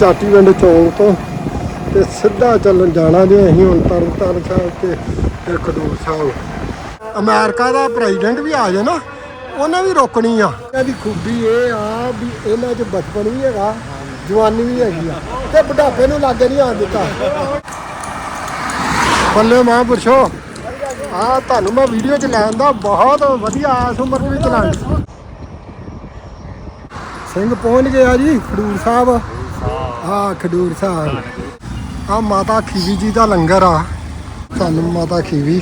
ਚਾਟੀਵਿੰਡ ਚੌਂਕ ਤੋਂ ਤੇ ਸਿੱਧਾ ਚੱਲਣ ਜਾਣਾ ਜੇ ਅਸੀਂ ਹੁਣ ਤਰਨਤਾਰਨ ਸਾਹਿਬ ਤੇ ਖਡੂਰ ਸਾਹਿਬ। ਅਮਰੀਕਾ ਦਾ ਪ੍ਰੈਜ਼ੀਡੈਂਟ ਵੀ ਆ ਜਾਏ ਨਾ, ਉਹਨੇ ਵੀ ਰੋਕਣੀ ਆ। ਇਹਨਾਂ ਦੀ ਖੂਬੀ ਇਹ ਆ ਵੀ ਇਹਨਾਂ 'ਚ ਬਚਪਨ ਵੀ ਹੈਗਾ, ਜਵਾਨੀ ਵੀ ਹੈਗੀ ਆ ਤੇ ਬੁਢਾਪੇ ਨੂੰ ਲਾਗੇ ਨਹੀਂ ਆਉਣ ਦਿੱਤਾ। ਬੱਲੇ ਮਹਾਂਪੁਰਸ਼ੋ ਆ ਤੁਹਾਨੂੰ ਮੈਂ ਵੀਡੀਓ ਚ ਲੈਣ ਦਾ ਬਹੁਤ ਵਧੀਆ ਆਸ ਉਮਰ ਵਿੱਚ ਚਲਾਣ ਸਿੰਘ ਪਹੁੰਚ ਗਿਆ ਜੀ, ਖਡੂਰ ਸਾਹਿਬ। ਆ ਖਡੂਰ ਸਾਹਿਬ। ਆ ਮਾਤਾ ਖੀਵੀ ਜੀ ਦਾ ਲੰਗਰ ਆ। ਤੁਹਾਨੂੰ ਮਾਤਾ ਖੀਵੀ।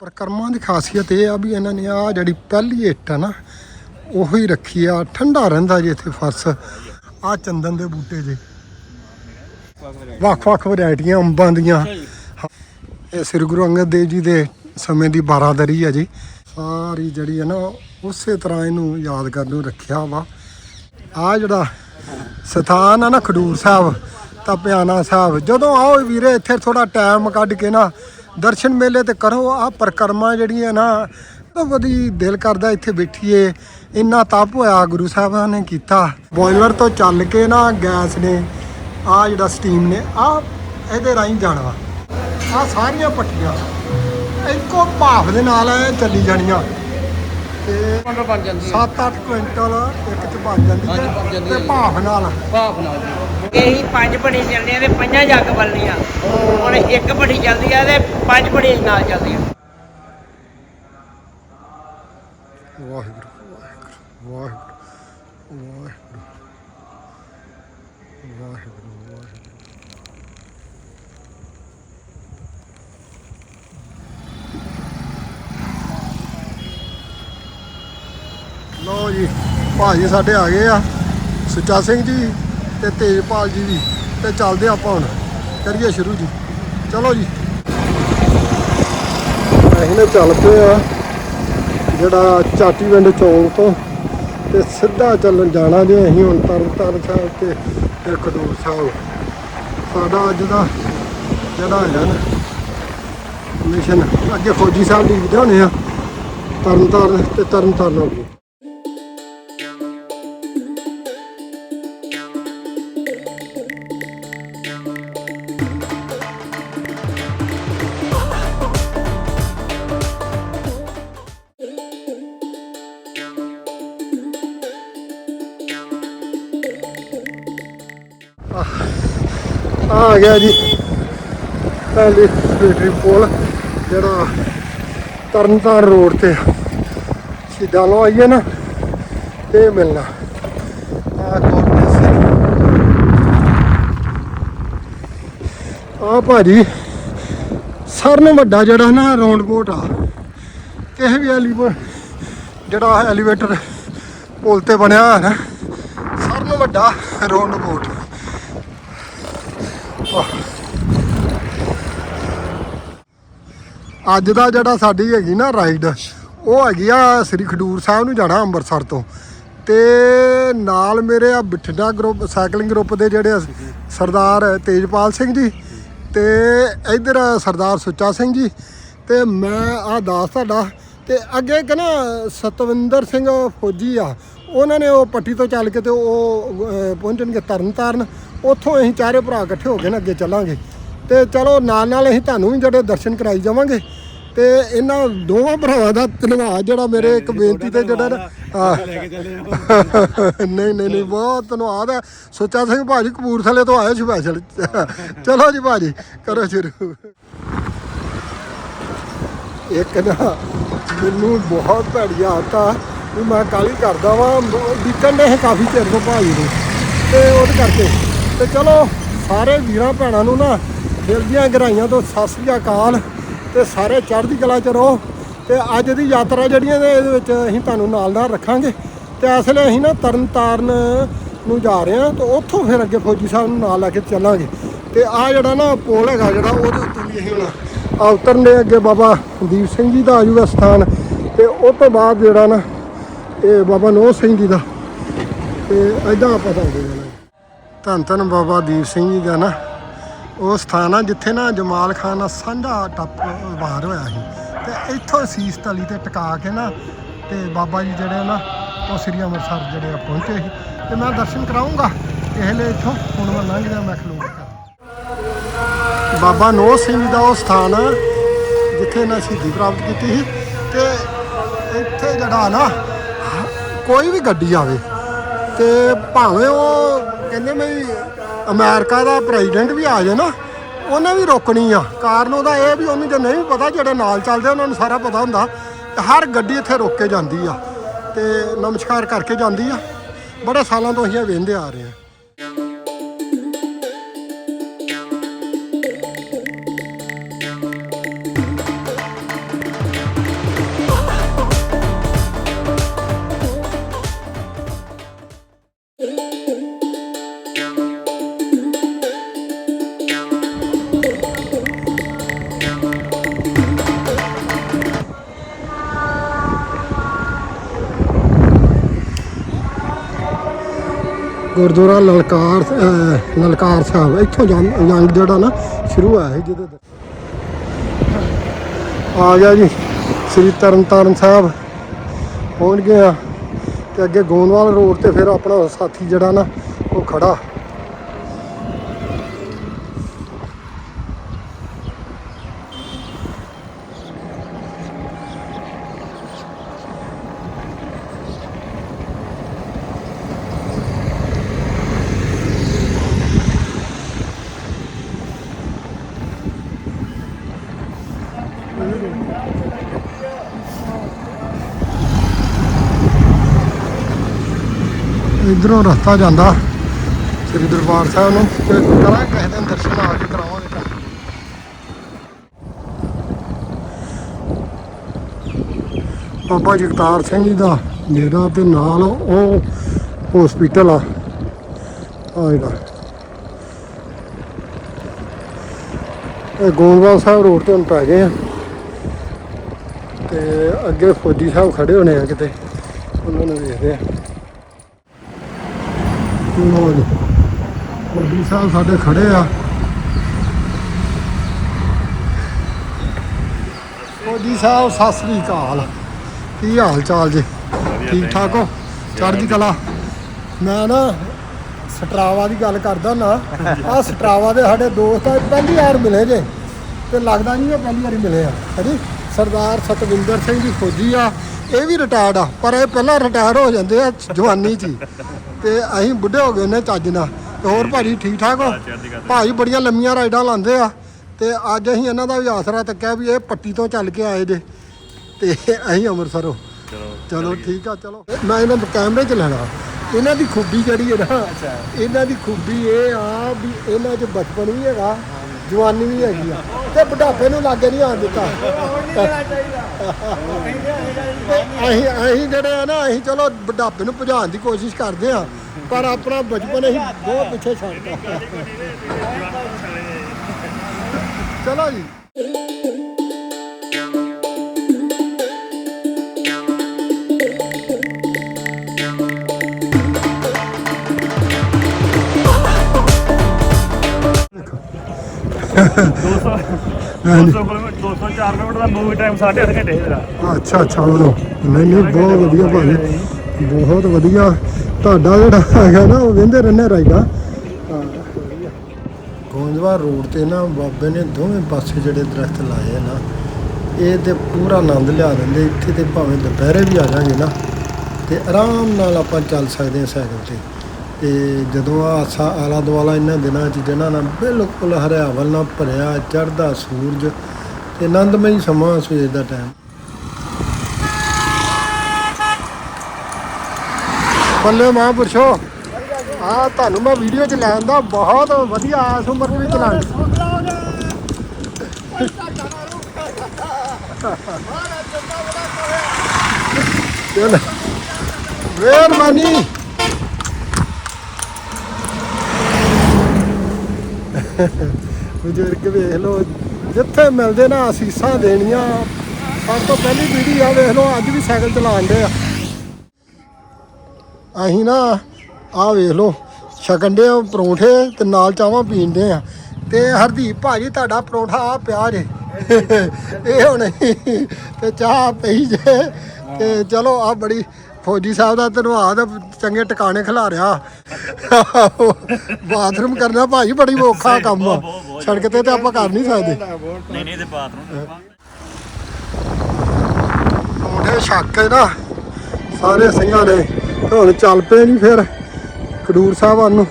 ਪ੍ਰਕਰਮਾਂ ਦੀ ਖਾਸੀਅਤ ਇਹ ਆ ਵੀ ਇਹਨਾਂ ਨੇ ਆ ਜਿਹੜੀ ਪਹਿਲੀ ਇੱਟ ਆ ਨਾ, ਉਹੀ ਰੱਖੀ ਆ। ਠੰਡਾ ਰਹਿੰਦਾ ਜੀ ਇੱਥੇ ਫਰਸ਼। ਆ ਚੰਦਨ ਦੇ ਬੂਟੇ ਜੇ। ਵੱਖ-ਵੱਖ ਵੈਰਾਈਟੀਆਂ ਅੰਬਾਂ ਦੀਆਂ। ਇਹ ਸ੍ਰੀ ਗੁਰੂ ਅੰਗਦ ਦੇਵ ਜੀ ਦੇ ਸਮੇਂ ਦੀ ਬਾਰਾਦਰੀ ਹੈ ਜੀ। ਸਾਰੀ ਜਿਹੜੀ ਹੈ ਨਾ, ਉਸੇ ਤਰ੍ਹਾਂ ਇਹਨੂੰ ਯਾਦ ਕਰਨ ਨੂੰ ਰੱਖਿਆ ਵਾ। ਆ ਜਿਹੜਾ ਸਥਾਨ ਆ ਨਾ ਖਡੂਰ ਸਾਹਿਬ ਤਾਂ ਪਿਆਨਾ ਸਾਹਿਬ, ਜਦੋਂ ਆਓ ਵੀਰੇ, ਇੱਥੇ ਥੋੜਾ ਟਾਈਮ ਕੱਢ ਕੇ ਨਾ ਦਰਸ਼ਨ ਮੇਲੇ ਤੇ ਕਰੋ। ਆ ਪਰਕਰਮਾ ਜਿਹੜੀਆਂ ਨਾ ਤਾਂ ਵਧੀ ਦਿਲ ਕਰਦਾ ਇੱਥੇ ਬੈਠੀਏ। ਇੰਨਾ ਤਪ ਹੋਇਆ ਗੁਰੂ ਸਾਹਿਬਾਂ ਨੇ ਕੀਤਾ। ਬੋਇਲਰ ਤੋਂ ਚੱਲ ਕੇ ਨਾ ਗੈਸ ਨੇ ਆ ਜਿਹੜਾ ਸਟੀਮ ਨੇ ਆ ਇਹਦੇ ਰਾਹੀਂ ਜਾਣਾ। ਵਾ ਆ ਸਾਰੀਆਂ ਪੱਟੀਆਂ ਇੱਕੋ ਭਾਫ ਦੇ ਨਾਲ ਇਹ ਚੱਲੀ ਜਾਣੀਆਂ। ਤੇ ਕੁਇੰਟਲ ਬਣ ਜਾਂਦੀ ਹੈ। 7-8 ਕੁਇੰਟਲ ਇੱਕ ਚ ਬਣ ਜਾਂਦੀ ਹਾਂਜੀ, ਬਣ ਹੈ ਜਾਂਦੀ ਤੇ ਹੈ। ਭਾਫ ਨਾਲ। ਭਾਫ ਨਾਲ ਜੀ। ਇਹੀ ਪੰਜ ਬੜੀ ਚੱਲਦੀਆਂ ਤੇ ਪੰਜਾਂ ਜੱਗ ਬਲਦੀਆਂ ਹੁਣ ਇੱਕ ਬੜੀ ਚੱਲਦੀ ਆ ਤੇ ਪੰਜ ਬੜੀ ਨਾਲ ਚੱਲਦੀਆਂ ਵਾਹਿਗੁਰੂ ਵਾਹਿਗੁਰੂ ਵਾਹਿਗੁਰੂ ਵਾਹਿਗੁਰੂ ਵਾਹਿਗੁਰੂ ਵਾਹਿਗੁਰੂ ਲੋ ਜੀ ਭਾਜੀ ਸਾਡੇ ਆ ਗਏ ਆ। ਸੁੱਚਾ ਸਿੰਘ ਜੀ ਤੇ ਤੇਜਪਾਲ ਜੀ ਵੀ। ਤੇ ਚੱਲਦੇ ਆਪਾਂ ਹੁਣ। ਕਰੀਏ ਸ਼ੁਰੂ ਜੀ। ਚਲੋ ਜੀ। ਅਸੀਂ ਨਾ ਚੱਲ ਪਏ ਆ। ਜਿਹੜਾ ਚਾਟੀਵਿੰਡ ਚੌਂਕ ਤੋਂ ਤੇ ਸਿੱਧਾ ਚੱਲਣ ਜਾਣਾ ਜੇ ਅਸੀਂ ਹੁਣ ਤਰਨਤਾਰਨ ਸਾਹਿਬ ਤੇ ਤੇ ਖਡੂਰ ਸਾਹਿਬ। ਸਾਡਾ ਅੱਜ ਦਾ ਜਿਹੜਾ ਹੈ ਨਾ ਮਿਸ਼ਨ ਅੱਗੇ ਫੌਜੀ ਸਾਹਿਬ ਦੀ ਵਿਧਾ ਹੋਣੇ ਆ ਤਰਨਤਾਰਨ ਤੇ ਤਰਨਤਾਰਨ ਹੋ ਗਈ ਆ ਗਿਆ ਜੀ। ਪਹਿਲੀ ਬੈਟਰੀ ਪੋਲ ਜਿਹੜਾ ਤਰਨਤਾਰਨ ਰੋਡ ਤੇ ਸਿੱਧਾ ਲੋ ਆਈਏ ਨਾ, ਤੇ ਮਿਲਣਾ। ਆ ਕੋਰਟ ਸੇ। ਆ ਭਾਜੀ ਸਾਰਿਆਂ ਨਾਲੋਂ ਵੱਡਾ ਜਿਹੜਾ ਨਾ ਰੌਂਡ ਬੋਟ ਆ, ਕਿਸੇ ਵੀ ਐਲੀਵੇਟਰ ਜਿਹੜਾ ਐਲੀਵੇਟਰ ਪੁਲ ਤੇ ਬਣਿਆ ਹੈ ਨਾ ਸਾਰਿਆਂ ਨਾਲੋਂ ਵੱਡਾ ਰੌਂਡ ਬੋਟ ਅੱਜ ਦਾ ਜਿਹੜਾ ਸਾਡੀ ਹੈਗੀ ਨਾ ਰਾਈਡ ਉਹ ਹੈਗੀ ਆ ਸ੍ਰੀ ਖਡੂਰ ਸਾਹਿਬ ਨੂੰ ਜਾਣਾ ਅੰਮ੍ਰਿਤਸਰ ਤੋਂ। ਤੇ ਨਾਲ ਮੇਰੇ ਆ ਬਠਿੰਡਾ ਗਰੁੱਪ ਸਾਈਕਲਿੰਗ ਗਰੁੱਪ ਦੇ ਜਿਹੜੇ ਸਰਦਾਰ ਤੇਜਪਾਲ ਸਿੰਘ ਜੀ ਤੇ ਇਧਰ ਸਰਦਾਰ ਸੁੱਚਾ ਸਿੰਘ ਜੀ। ਤੇ ਮੈਂ ਆ ਦਾਸ ਤੁਹਾਡਾ ਤੇ ਅੱਗੇ ਇੱਕ ਨਾ ਸਤਵਿੰਦਰ ਸਿੰਘ ਫੌਜੀ ਆ ਉਹਨਾਂ ਨੇ ਉਹ ਪੱਟੀ ਤੋਂ ਚੱਲ ਕੇ ਤੇ ਉਹ ਅਹ, ਪਹੁੰਚਣਗੇ ਤਰਨਤਾਰਨ। ਉੱਥੋਂ ਅਸੀਂ ਚਾਰੇ ਭਰਾ ਇਕੱਠੇ ਹੋ ਕੇ ਨਾ ਅੱਗੇ ਚੱਲਾਂਗੇ। ਤੇ ਚਲੋ ਨਾਲ ਨਾਲ ਅਸੀਂ ਤੁਹਾਨੂੰ ਵੀ ਜਿਹੜੇ ਦਰਸ਼ਨ ਕਰਾਈ ਜਾਵਾਂਗੇ। ਤੇ ਇਹਨਾਂ ਦੋਵਾਂ ਭਰਾਵਾਂ ਦਾ ਧੰਨਵਾਦ ਜਿਹੜਾ ਮੇਰੇ ਇੱਕ ਬੇਨਤੀ ਤੇ ਜਿਹੜਾ ਨਾ ਨਹੀਂ ਨਹੀਂ ਨਹੀਂ ਬਹੁਤ ਧੰਨਵਾਦ ਹੈ ਸੁੱਚਾ ਸਿੰਘ ਭਾਜੀ ਕਪੂਰਥਲੇ ਤੋਂ ਆਏ ਸਪੈਸ਼ਲ ਚਲੋ ਜੀ ਭਾਜੀ ਕਰੋ ਸ਼ੁਰੂ। ਇੱਕ ਨਾ ਮੈਨੂੰ ਬਹੁਤ ਭੈੜੀ ਆਦਤ ਆ ਵੀ ਮੈਂ ਕਾਲੀ ਕਰਦਾ ਵਾਂ ਵਿਕਣ ਦੇ ਕਾਫੀ ਚਿਰ ਤੋਂ ਭਾਜੀ ਨੂੰ। ਤੇ ਉਹਦੇ ਕਰਕੇ। ਤੇ ਚਲੋ ਸਾਰੇ ਵੀਰਾਂ ਭੈਣਾਂ ਨੂੰ ਨਾ ਦਿਲ ਦੀਆਂ ਗਹਿਰਾਈਆਂ ਤੋਂ ਸਤਿ ਸ੍ਰੀ ਅਕਾਲ ਤੇ ਸਾਰੇ ਚੜ੍ਹਦੀ ਕਲਾ ਚ ਰਹੋ ਤੇ ਅੱਜ ਦੀ ਯਾਤਰਾ ਜਿਹੜੀਆਂ ਨੇ, ਇਹਦੇ ਵਿੱਚ ਅਸੀਂ ਤੁਹਾਨੂੰ ਨਾਲ ਨਾਲ ਰੱਖਾਂਗੇ ਤੇ ਅਸਲੇ ਅਸੀਂ ਨਾ ਤਰਨਤਾਰਨ ਨੂੰ ਜਾ ਰਹੇ ਹਾਂ ਤੇ ਉੱਥੋਂ ਫਿਰ ਅੱਗੇ ਫੌਜੀ ਸਾਹਿਬ ਨੂੰ ਨਾਲ ਲੈ ਕੇ ਚੱਲਾਂਗੇ ਤੇ ਆ ਜਿਹੜਾ ਨਾ ਪੁਲ ਹੈਗਾ ਜਿਹੜਾ ਉਹਦੇ ਉੱਤੇ ਵੀ ਅਸੀਂ ਹੁਣ ਆ ਉਤਰਨੇ ਅੱਗੇ ਬਾਬਾ ਦੀਪ ਸਿੰਘ ਜੀ ਦਾ ਆਜੂਗਾ ਸਥਾਨ ਤੇ ਉਸ ਤੋਂ ਬਾਅਦ ਜਿਹੜਾ ਨਾ ਇਹ ਬਾਬਾ ਨੋਹ ਸਿੰਘ ਜੀ ਦਾ ਤੇ ਐਦਾਂ ਆਪਾਂ ਤਾਂ ਜਾਣਾ ਧੰਨ ਧੰਨ ਬਾਬਾ ਦੀਪ ਸਿੰਘ ਜੀ ਦਾ ਨਾ ਉਹ ਸਥਾਨ ਆ ਜਿੱਥੇ ਨਾ ਜਮਾਲ ਖਾਨ ਦਾ ਸਾਂਝਾ ਟੱਪ ਵਾਰ ਹੋਇਆ ਸੀ। ਤੇ ਇੱਥੋਂ ਸੀਸ ਤਲੀ ਤੇ ਟਿਕਾ ਕੇ ਨਾ ਤੇ ਬਾਬਾ ਜੀ ਜਿਹੜੇ ਨਾ, ਉਹ ਸ੍ਰੀ ਅੰਮ੍ਰਿਤਸਰ ਜਿਹੜੇ ਆ ਪਹੁੰਚੇ ਸੀ। ਤੇ ਮੈਂ ਦਰਸ਼ਨ ਕਰਾਉਂਗਾ ਕਿਸੇ ਲਈ ਇੱਥੋਂ, ਹੁਣ ਮੈਂ ਲੰਘ ਜਾ ਮੈਂ ਖਲੋੜ ਬਾਬਾ ਨੋ ਸਿੰਘ ਦਾ ਉਹ ਸਥਾਨ ਆ, ਜਿੱਥੇ ਇਹਨਾਂ ਸ਼ਹੀਦੀ ਪ੍ਰਾਪਤ ਕੀਤੀ ਸੀ। ਤੇ ਇੱਥੇ ਜਿਹੜਾ ਨਾ, ਕੋਈ ਵੀ ਗੱਡੀ ਆਵੇ, ਤੇ ਭਾਵੇਂ ਉਹ ਕਹਿੰਦੇ ਮੈਂ ਅਮਰੀਕਾ ਦਾ ਪ੍ਰੈਜ਼ੀਡੈਂਟ ਵੀ ਆ ਜਾਏ ਨਾ, ਉਹਨੇ ਵੀ ਰੋਕਣੀ ਆ। ਕਾਰਨ ਉਹਦਾ ਇਹ ਵੀ ਉਹਨੂੰ ਜੇ ਨਹੀਂ ਪਤਾ ਜਿਹੜੇ ਨਾਲ ਚੱਲਦੇ ਉਹਨਾਂ ਨੂੰ ਸਾਰਾ ਪਤਾ ਹੁੰਦਾ। ਤੇ ਹਰ ਗੱਡੀ ਇੱਥੇ ਰੋਕ ਕੇ ਜਾਂਦੀ ਆ ਤੇ ਨਮਸਕਾਰ ਕਰਕੇ ਜਾਂਦੀ ਆ। ਬੜੇ ਸਾਲਾਂ ਤੋਂ ਅਸੀਂ ਇਹ ਵੇਖਦੇ ਆ ਰਹੇ ਆ। ਗੁਰਦੁਆਰਾ ਲਲਕਾਰ ਅਹ, ਲਲਕਾਰ ਸਾਹਿਬ। ਇੱਥੋਂ ਜੰਗ ਜੰਗ ਜਿਹੜਾ ਨਾ ਸ਼ੁਰੂ ਹੋਇਆ ਸੀ ਜਿਹਦੇ ਆ ਗਿਆ ਜੀ ਸ੍ਰੀ ਤਰਨਤਾਰਨ ਸਾਹਿਬ। ਪਹੁੰਚ ਗਏ ਆ। ਤੇ ਅੱਗੇ ਗੋਂਦਵਾਲ ਰੋਡ ਤੇ ਫਿਰ ਆਪਣਾ ਸਾਥੀ ਜਿਹੜਾ ਨਾ ਉਹ ਖੜਾ। ਇਧਰੋਂ ਰਸਤਾ ਜਾਂਦਾ ਸ੍ਰੀ ਦਰਬਾਰ ਸਾਹਿਬ ਨੂੰ ਤੇ ਕਰਾਂ ਕਿਸੇ ਦਿਨ ਦਰਸ਼ਨ, ਆ ਕੇ ਕਰਾਵਾਂਗੇ ਤੁਹਾਨੂੰ। ਬਾਬਾ ਜਗਤਾਰ ਸਿੰਘ ਜੀ ਦਾ ਡੇਰਾ ਤੇ ਨਾਲ ਉਹ ਹਸਪੀਟਲ ਆ। ਆ ਜਿਹੜਾ। ਇਹ ਗੋਂਦਵਾਲ ਸਾਹਿਬ ਰੋਡ ਤੇ ਹੁਣ ਪੈ ਗਏ ਆ। ਤੇ ਅੱਗੇ ਫੌਜੀ ਸਾਹਿਬ ਖੜੇ ਹੋਣੇ ਆ ਕਿਤੇ। ਉਹਨਾਂ ਨੂੰ ਵੇਖਦੇ ਆ। ਲੋ ਜੀ। ਫੌਜੀ ਸਾਹਿਬ ਸਾਡੇ ਖੜੇ ਆ। ਫੌਜੀ ਸਾਹਿਬ ਸਤਿ ਸ੍ਰੀ ਅਕਾਲ। ਕੀ ਹਾਲ ਚਾਲ ਜੀ? ਠੀਕ ਠਾਕ ਹੋ? ਚੜ੍ਹਦੀ ਕਲਾ। ਮੈਂ ਨਾ ਸਟਰਾਵਾ ਦੀ ਗੱਲ ਕਰਦਾ ਨਾ ਆ ਸਟਰਾਵਾ ਦੇ ਸਾਡੇ ਦੋਸਤ ਆ ਪਹਿਲੀ ਵਾਰ ਮਿਲੇ ਜੇ। ਤੇ ਲੱਗਦਾ ਨਹੀਂ ਇਹ ਪਹਿਲੀ ਵਾਰੀ ਮਿਲੇ ਆ। ਹੈਜੀ ਸਰਦਾਰ ਸਤਵਿੰਦਰ ਸਿੰਘ ਜੀ ਫੌਜੀ ਆ। ਇਹ ਵੀ ਰਿਟਾਇਰਡ ਆ ਪਰ ਇਹ ਪਹਿਲਾਂ ਰਿਟਾਇਰ ਹੋ ਜਾਂਦੇ ਆ ਜਵਾਨੀ 'ਚ ਹੀ ਤੇ ਅਸੀਂ ਬੁੱਢੇ ਹੋ ਗਏ ਨੇ ਚੱਜ ਨਾਲ। ਤੇ ਹੋਰ ਭਾਜੀ ਠੀਕ ਠਾਕ ਹੋ? ਭਾਜੀ ਬੜੀਆਂ ਲੰਮੀਆਂ ਰਾਈਡਾਂ ਲਾਉਂਦੇ ਆ। ਤੇ ਅੱਜ ਅਸੀਂ ਇਹਨਾਂ ਦਾ ਵੀ ਆਸਰਾ ਤੱਕਿਆ ਵੀ ਇਹ ਪੱਟੀ ਤੋਂ ਚੱਲ ਕੇ ਆਏ ਜੇ। ਤੇ ਅਸੀਂ ਅੰਮ੍ਰਿਤਸਰੋਂ ਚਲੋ ਠੀਕ ਆ ਚਲੋ। ਮੈਂ ਇਹਨਾਂ ਨੂੰ ਕੈਮਰੇ 'ਚ ਲੈਣਾ। ਇਹਨਾਂ ਦੀ ਖੂਬੀ ਜਿਹੜੀ ਹੈ ਨਾ? ਇਹਨਾਂ ਦੀ ਖੂਬੀ ਇਹ ਆ ਵੀ ਇਹਨਾਂ 'ਚ ਬਚਪਨ ਵੀ ਹੈਗਾ ਜਵਾਨੀ ਵੀ ਹੈਗੀ ਆ। ਤੇ ਬੁਢਾਪੇ ਨੂੰ ਲਾਗੇ ਨਹੀਂ ਆਉਣ ਦਿੱਤਾ। ਅਸੀਂ ਅਸੀਂ ਜਿਹੜੇ ਆ ਨਾ, ਅਸੀਂ ਚਲੋ ਬੁਢਾਪੇ ਨੂੰ ਭਜਾਉਣ ਦੀ ਕੋਸ਼ਿਸ਼ ਕਰਦੇ ਆ, ਪਰ ਆਪਣਾ ਬਚਪਨ ਅਸੀਂ ਬਹੁਤ ਪਿੱਛੇ ਛੱਡਤਾ। ਚਲੋ ਜੀ। ਹਾਂਜੀ 200 ਕਿਲੋਮੀਟਰ 204 ਕਿਲੋਮੀਟਰ ਦਾ ਮੂਵੀ ਟਾਈਮ 8.5 ਘੰਟੇ ਸੀ ਮੇਰਾ ਅੱਛਾ ਅੱਛਾ ਉਦੋਂ। ਨਹੀਂ ਨਹੀਂ ਬਹੁਤ ਵਧੀਆ ਭਾਜੀ। ਬਹੁਤ ਵਧੀਆ। ਤੁਹਾਡਾ ਜਿਹੜਾ ਹੈਗਾ ਨਾ ਉਹ ਵਹਿੰਦੇ ਰਹਿੰਦੇ ਰਾਈਡਾ ਗੋਂਦਵਾਲ ਰੋਡ ਤੇ ਨਾ ਬਾਬੇ ਨੇ ਦੋਵੇਂ ਪਾਸੇ ਜਿਹੜੇ ਦਰਖਤ ਲਾਏ ਨਾ ਇਹ ਤੇ ਪੂਰਾ ਆਨੰਦ ਲਿਆ ਦਿੰਦੇ। ਇੱਥੇ ਤੇ ਭਾਵੇਂ ਦੁਪਹਿਰੇ ਵੀ ਆ ਜਾਾਂਗੇ ਨਾ ਤੇ ਆਰਾਮ ਨਾਲ ਆਪਾਂ ਚੱਲ ਸਕਦੇ ਹਾਂ ਸਾਈਕਲ ਤੇ। ਤੇ ਜਦੋਂ ਆਸਾ ਆਲਾ ਦੁਆਲਾ ਇਹਨਾਂ ਦਿਨਾਂ 'ਚ ਜਿਹਨਾਂ ਨਾਲ ਬਿਲਕੁਲ ਹਰਿਆਵਲ ਨਾਲ ਭਰਿਆ, ਚੜ੍ਹਦਾ ਸੂਰਜ, ਤੇ ਆਨੰਦਮਈ ਸਮਾਂ ਸਵੇਰ ਦਾ ਟਾਈਮ ਬੱਲੇ ਮਹਾਂਪੁਰਸ਼ੋ ਆ ਤੁਹਾਨੂੰ ਮੈਂ ਵੀਡੀਓ ਚ ਲੈਣ ਦਾ ਬਹੁਤ ਵਧੀਆ ਇਸ ਉਮਰ ਵੀ ਚਲਾਣ ਚਲ। ਮਿਹਰਬਾਨੀ ਬਜ਼ੁਰਗ ਵੇਖ ਲਓ, ਜਿੱਥੇ ਮਿਲਦੇ ਨਾ ਅਸੀਸਾਂ ਦੇਣੀਆਂ। ਸਭ ਤੋਂ ਪਹਿਲੀ ਪੀੜ੍ਹੀ ਆ, ਵੇਖ ਲਓ, ਅੱਜ ਵੀ ਸਾਈਕਲ ਚਲਾਉਂਦੇ ਆ। ਅਸੀਂ ਨਾ, ਆਹ ਵੇਖ ਲਓ, ਛਕਣ ਦੇ ਪਰੌਂਠੇ ਤੇ ਨਾਲ ਚਾਵਾਂ ਪੀਂਦੇ ਆ। ਤੇ ਹਰਦੀਪ ਭਾਜੀ, ਤੁਹਾਡਾ ਪਰੌਂਠਾ ਆ ਪਿਆ ਜੇ। ਇਹ ਹੁਣ ਤੇ ਚਾਹ ਪਈ ਜੇ। ਤੇ ਚਲੋ ਆ ਬੜੀ ਫੌਜੀ ਸਾਹਿਬ ਦਾ ਧੰਨਵਾਦ ਚੰਗੇ ਟਿਕਾਣੇ ਖਿਲਾਰਿਆ ਬਾਥਰੂਮ ਕਰਨਾ ਭਾਈ ਬੜੀ ਔਖਾ ਕੰਮ ਆ। ਸੜਕ ਤੇ ਤੇ ਆਪਾਂ ਕਰ ਨਹੀਂ ਸਕਦੇ। ਨਹੀਂ ਨਹੀਂ ਤੇ ਬਾਥਰੂਮ ਉਹਦੇ ਸ਼ੱਕ ਹੈ ਨਾ? ਸਾਰੇ ਸਿੰਘਾਂ ਨੇ ਹੁਣ ਚੱਲ ਪਏ ਨਹੀਂ ਫਿਰ ਖਡੂਰ ਸਾਹਿਬ ਵੱਲ ਨੂੰ।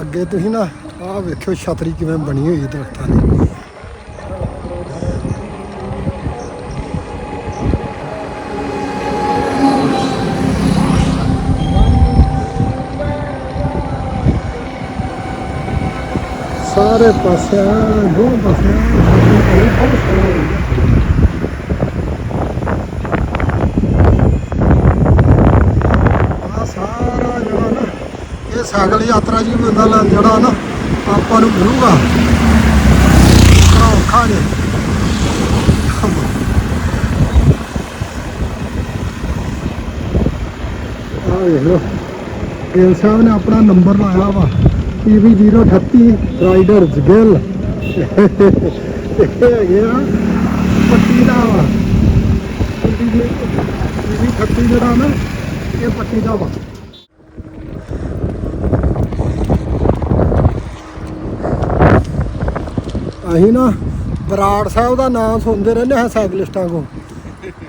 ਅੱਗੇ ਤੁਸੀਂ ਨਾ ਆਹ ਵੇਖਿਓ ਛਤਰੀ ਕਿਵੇਂ ਬਣੀ ਹੋਈ ਹੈ ਦਰਖਤਾਂ ਦੀ। ਸਾਰੇ ਪਾਸਿਆਂ ਦੋ ਪਾਸੇ ਆ ਜਿਹੜਾ ਨਾ, ਇਹ ਸਾਈਕਲ ਯਾਤਰਾ ਜੀ ਬੰਦਾ ਜਿਹੜਾ ਨਾ ਆਪਾਂ ਨੂੰ ਮਿਲੂਗਾ। ਔਖਾ ਜੇ ਆ ਵੇਖ ਲਓ। ਗਿੱਲ ਸਾਹਿਬ ਨੇ ਆਪਣਾ ਨੰਬਰ ਲਾਇਆ ਵਾ। PV 038 rider Gill. ਇਹ ਹੈਗੇ ਆ। ਪੱਟੀ ਦਾ ਵਾ। ਪੱਟੀ ਦੇ ਪੀਵੀ 38 ਜਿਹੜਾ ਨਾ, ਇਹ ਪੱਟੀ ਦਾ ਵਾ। ਅਸੀਂ ਨਾ ਬਰਾੜ ਸਾਹਿਬ ਦਾ ਨਾਮ ਸੁਣਦੇ ਰਹਿੰਦੇ ਹਾਂ ਸਾਈਕਲਿਸਟਾਂ ਕੋ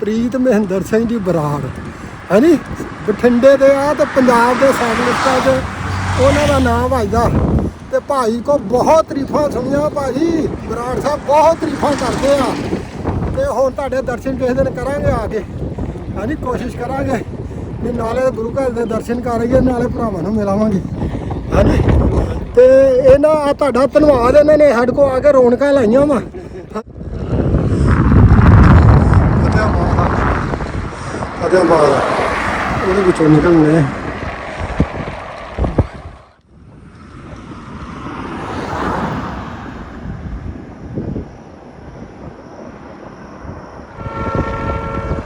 ਪ੍ਰੀਤ ਮਹਿੰਦਰ ਸਿੰਘ ਜੀ ਬਰਾੜ। ਹੈਨੀ ਬਠਿੰਡੇ ਦੇ ਆ ਤੇ ਪੰਜਾਬ ਦੇ ਸਾਈਕਲਿਸਟਾਂ 'ਚ ਉਹਨਾਂ ਦਾ ਨਾਮ ਵੱਜਦਾ। ਤੇ ਭਾਈ ਕੋ ਬਹੁਤ ਤਾਰੀਫਾਂ ਸੁਣੀਆਂ ਭਾਜੀ ਬਰਾੜ ਸਾਹਿਬ ਬਹੁਤ ਤਾਰੀਫਾਂ ਕਰਦੇ ਆ। ਤੇ ਹੁਣ ਤੁਹਾਡੇ ਦਰਸ਼ਨ ਕਿਸੇ ਦਿਨ ਕਰਾਂਗੇ ਆ ਕੇ। ਹਾਂਜੀ ਕੋਸ਼ਿਸ਼ ਕਰਾਂਗੇ ਵੀ ਨਾਲੇ ਗੁਰੂ ਘਰ ਦੇ ਦਰਸ਼ਨ ਕਰਾਂਗੇ ਨਾਲੇ ਭਰਾਵਾਂ ਨੂੰ ਮਿਲਾਵਾਂਗੇ। ਹਾਂਜੀ। ਤੇ ਇਹਨਾਂ ਆ ਤੁਹਾਡਾ ਧੰਨਵਾਦ, ਇਹਨਾਂ ਨੇ ਸਾਡੇ ਕੋ ਆ ਕੇ ਰੌਣਕਾਂ ਲਾਈਆਂ ਵਾ। ਅਦੇ ਮਾਰ ਉਹਦੇ ਵਿੱਚੋਂ ਨਿਕਲਣੇ।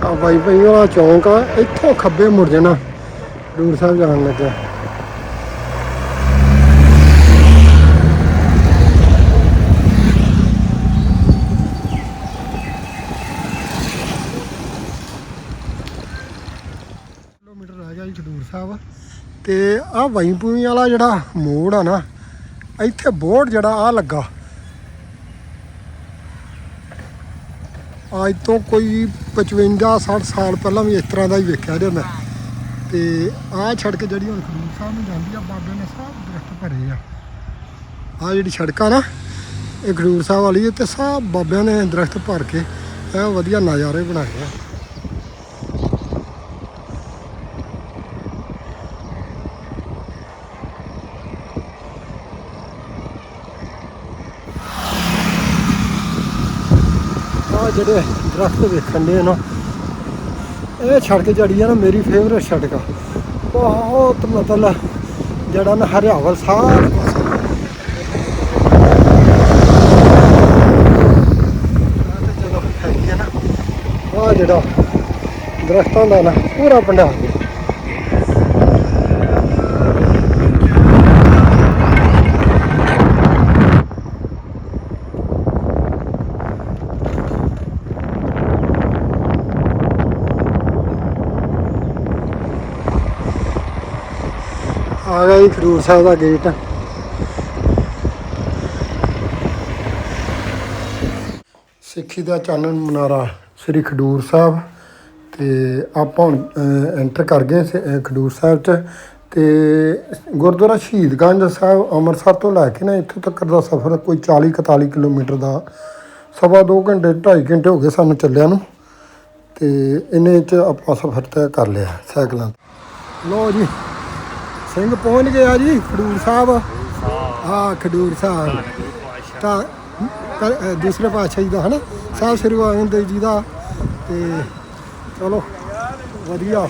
ਆ ਬਾਈ ਬਾਈ ਵਾਲਾ ਚੌਂਕ ਆ, ਇੱਥੋਂ ਖੱਬੇ ਮੁੜ ਜਾਣਾ। ਡੂਰ ਸਾਹਿਬ ਜਾਣ ਲੱਗਾ ਕਿਲੋਮੀਟਰ ਰਹਿ ਗਿਆ ਜੀ ਖਡੂਰ ਸਾਹਿਬ ਤੇ ਆ ਵਈਪੂਈ ਵਾਲਾ ਜਿਹੜਾ ਮੋੜ ਆ ਨਾ, ਇੱਥੇ ਬੋਰਡ ਜਿਹੜਾ ਆ ਲੱਗਾ। ਅੱਜ ਤੋਂ ਕੋਈ 55 60 ਸਾਲ ਪਹਿਲਾਂ ਵੀ ਇਸ ਤਰ੍ਹਾਂ ਦਾ ਹੀ ਵੇਖਿਆ ਜਾਂਦਾ ਤੇ ਆਹ ਸੜਕ ਜਿਹੜੀ ਹੁਣ ਖਡੂਰ ਸਾਹਿਬ ਨੂੰ ਜਾਂਦੀ ਆ, ਬਾਬੇ ਨੇ ਸਭ ਦਰਖਤ ਭਰੇ ਆ। ਆ ਜਿਹੜੀ ਸੜਕ ਆ ਨਾ, ਇਹ ਖਡੂਰ ਸਾਹਿਬ ਵਾਲੀ ਤੇ ਸਭ ਬਾਬਿਆਂ ਨੇ ਦਰਖਤ ਭਰ ਕੇ ਇਹ ਵਧੀਆ ਨਜ਼ਾਰੇ ਬਣਾਏ ਆ। ਜਿਹੜੇ ਦਰਖਤ ਵੇਖਣ ਦੇ ਨਾ, ਇਹ ਸੜਕ ਜਿਹੜੀ ਆ ਨਾ ਮੇਰੀ ਫੇਵਰੇਟ ਸੜਕ ਆ। ਬਹੁਤ ਮਤਲਬ ਜਿਹੜਾ ਨਾ ਹਰਿਆਵਲ ਸਾਰਾ ਜਿਹੜਾ ਦਰਖਤਾਂ ਦਾ ਨਾ ਪੂਰਾ ਪੰਡਾਲ ਜੀ ਖਡੂਰ ਸਾਹਿਬ ਦਾ ਗੇਟ ਸਿੱਖੀ ਦਾ ਚਾਨਣ ਮਨਾਰਾ ਸ੍ਰੀ ਖਡੂਰ ਸਾਹਿਬ ਤੇ ਆਪਾਂ ਹੁਣ ਐਂਟਰ ਕਰ ਗਏ ਖਡੂਰ ਸਾਹਿਬ ਚ। ਤੇ ਗੁਰਦੁਆਰਾ ਸ਼ਹੀਦਗੰਜ ਸਾਹਿਬ ਅੰਮ੍ਰਿਤਸਰ ਤੋਂ ਲੈ ਕੇ ਨਾ ਇੱਥੋਂ ਤੱਕ ਦਾ ਸਫ਼ਰ ਕੋਈ 40 41 ਕਿਲੋਮੀਟਰ ਦਾ ਸਵਾ ਦੋ ਘੰਟੇ 2.5 ਘੰਟੇ ਹੋ ਗਏ ਸਾਨੂੰ ਚੱਲਿਆ ਨੂੰ। ਤੇ ਇਹਨੇ ਚ ਆਪਾਂ ਸਫ਼ਰ ਤੈਅ ਕਰ ਲਿਆ, ਸਾਈਕਲਾਂ ਤੇ। ਜੀ। ਸਿੰਘ ਪਹੁੰਚ ਗਿਆ ਜੀ, ਖਡੂਰ ਸਾਹਿਬ। ਹਾਂ, ਖਡੂਰ ਸਾਹਿਬ। ਤਾਂ ਕ- ਦੂਸਰੇ ਪਾਤਸ਼ਾਹ ਜੀ ਦਾ, ਹਨਾ? ਸਾਹਿਬ ਸ੍ਰੀ ਗੁਰੂ ਅੰਗਦ ਦੇਵ ਜੀ ਦਾ। ਤੇ ਚਲੋ, ਵਧੀਆ।